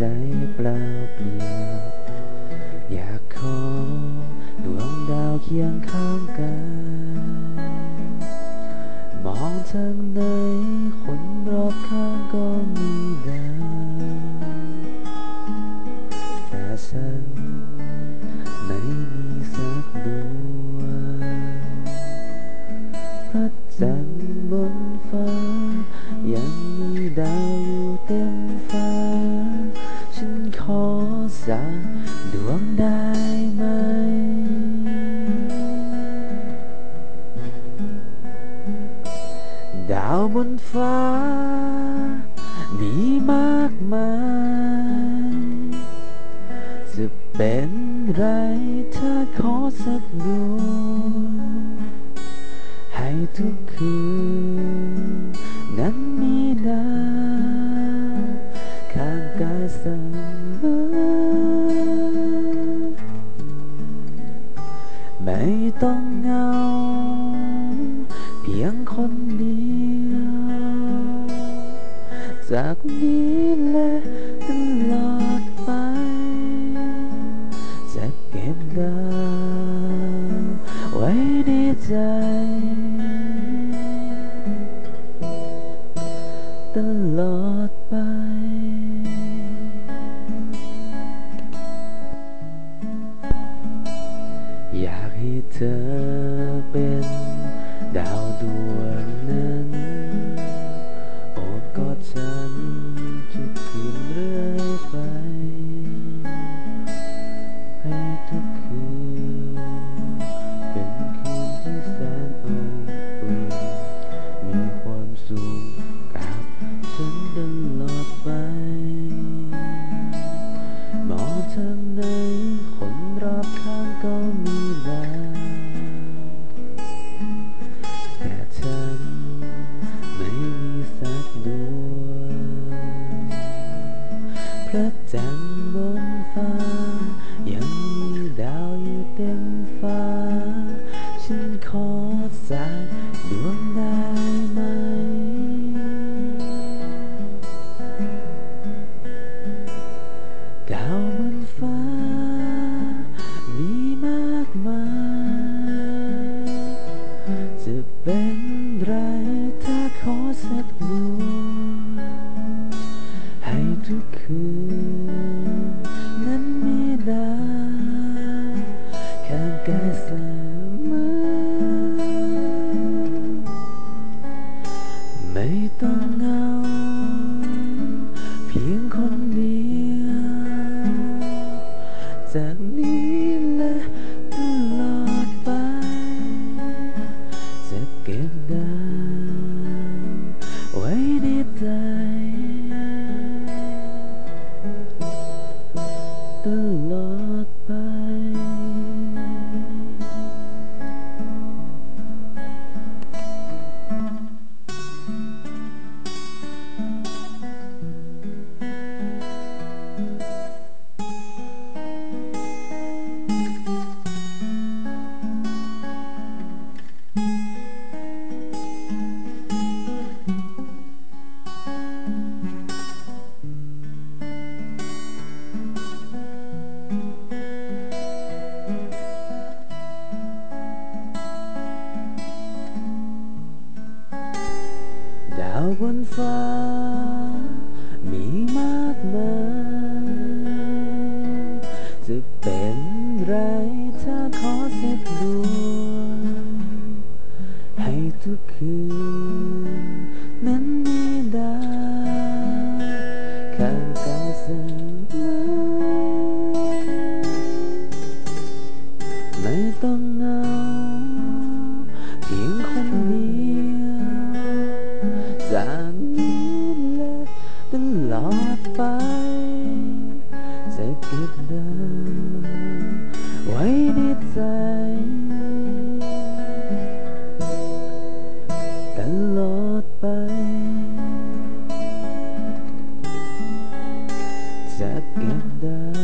ใจเปล่าเปลี่ยวอยากขอดวงดาวเคียงข้างกัน มองทางไหน สัดวงได้ไหม ดาวบนฟ้า มีมากมาย จะเป็นไรถ้าขอสักดวง ให้ทุกคืน นั้นมีดา ไม่ต้องเหงา เพียงคนเดียว จากนี้และตลอด bên đảo đuôi เป็นไรถ้าขอสักหน่อยให้ทุกคืน ตลอดไป thank you จะเป็นไรถ้าขอสักดวง ตลอดไป จะเก็บได้